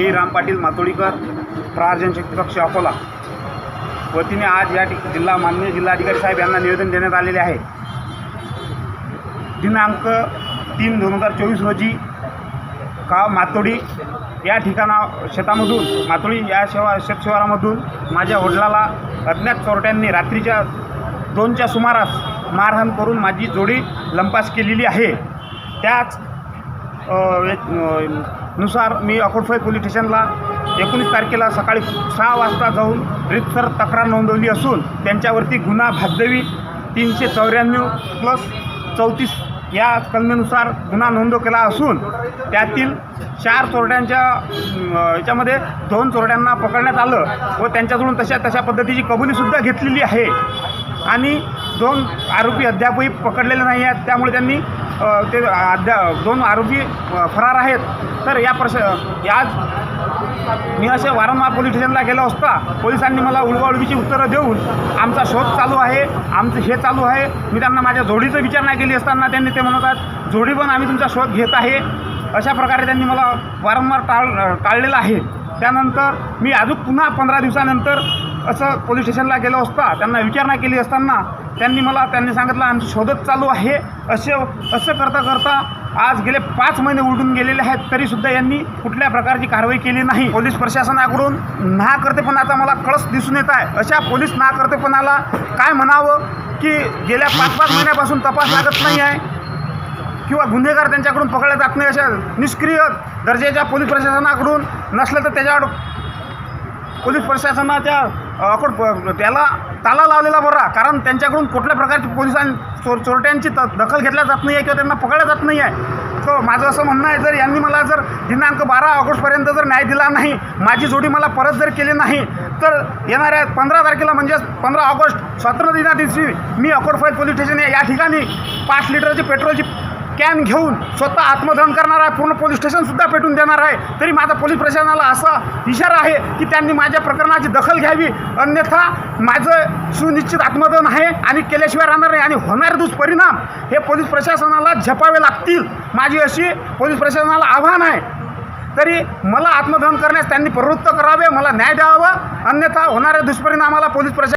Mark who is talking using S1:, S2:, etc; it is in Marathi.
S1: मी राम पाटील मातोळीकर प्रहार शक्ती पक्ष अकोला. वतीने आज या ठिक जिल्हा माननीय जिल्हाधिकारी साहेब यांना निवेदन देण्यात आलेले आहे. दिनांक तीन दोन हजार चोवीस रोजी का मातोडी या ठिकाणा शेतामधून मातोळी या शेवा शेतशिवारामधून माझ्या वडिलाला अज्ञात चोरट्यांनी रात्रीच्या दोनच्या सुमारास मारहाण करून माझी जोडी लंपास केलेली आहे. त्याच नुसार मी अकोटफाई पोलीस स्टेशनला एकोणीस तारखेला सकाळी सहा वाजता जाऊन रितसर तक्रार नोंदवली असून त्यांच्यावरती गुन्हा भागदवी तीनशे चौऱ्याण्णव प्लस चौतीस या कलमेनुसार गुन्हा नोंद केला असून त्यातील चार चोरट्यांच्या याच्यामध्ये दोन चोरट्यांना पकडण्यात आलं व त्यांच्याकडून तशा तशा पद्धतीची कबुलीसुद्धा घेतलेली आहे. आणि दोन आरोपी अद्यापही पकडलेले नाही आहेत. त्यामुळे त्यांनी ते अद्या दोन आरोपी फरार आहेत. तर या प्रश याच मी असे वारंवार पोलीस स्टेशनला गेलो असता पोलिसांनी मला उडवाउडवीची उत्तरं देऊन आमचा शोध चालू आहे आमचं हे चालू आहे. मी त्यांना माझ्या जोडीचं विचारणा केली असताना त्यांनी ते म्हणत आहेत जोडी पण आम्ही तुमचा शोध घेत आहे. अशा प्रकारे त्यांनी मला वारंवार टाळ टाळलेलं आहे. त्यानंतर मी अजून पुन्हा पंधरा दिवसानंतर असं पोलीस स्टेशनला गेलो असता त्यांना विचारणा केली असताना त्यांनी मला त्यांनी सांगितलं आमचं शोधत चालू आहे. असे असं करता करता आज गेले पाच महिने उलटून गेलेले आहेत तरीसुद्धा यांनी कुठल्या प्रकारची कारवाई केली नाही. पोलीस प्रशासनाकडून ना करतेपणाचा मला कळस दिसून येत आहे. अशा पोलीस ना करतेपणाला काय म्हणावं की गेल्या पाच पाच महिन्यापासून तपास लागत नाही आहे किंवा गुन्हेगार त्यांच्याकडून पकडले जात नाही अशा निष्क्रिय दर्जाच्या पोलीस प्रशासनाकडून नसलं तर त्याच्यावर पोलीस प्रशासनाच्या अकोट त्याला ताला लावलेला बरा कारण त्यांच्याकडून कुठल्या प्रकारची पोलिसां चोर चोरट्यांची त दखल घेतल्या जात नाही आहे किंवा त्यांना पकडलं जात नाही आहे तो माझं असं म्हणणं आहे जर यांनी मला जर दिनांक बारा ऑगस्टपर्यंत जर न्याय दिला नाही माझी जोडी मला परत जर केली नाही तर येणाऱ्या पंधरा तारखेला म्हणजेच पंधरा ऑगस्ट स्वातंत्र्य दिना दिवशी मी फाईल पोलीस स्टेशन या ठिकाणी पाच लिटरची पेट्रोलची कॅन घेऊन स्वतः आत्मदहन करणार आहे पूर्ण पोलीस स्टेशनसुद्धा पेटून देणार आहे. तरी माझा पोलीस प्रशासनाला असा इशारा आहे की त्यांनी माझ्या प्रकरणाची दखल घ्यावी. अन्यथा माझं सुनिश्चित आत्मदहन आहे आणि केल्याशिवाय राहणार नाही आणि होणारे दुष्परिणाम हे पोलीस प्रशासनाला झपावे लागतील. माझी अशी पोलीस प्रशासनाला आव्हान आहे. तरी मला आत्मदहन करण्यास त्यांनी प्रवृत्त करावे मला न्याय द्यावा. अन्यथा होणाऱ्या दुष्परिणामाला पोलीस प्रशासन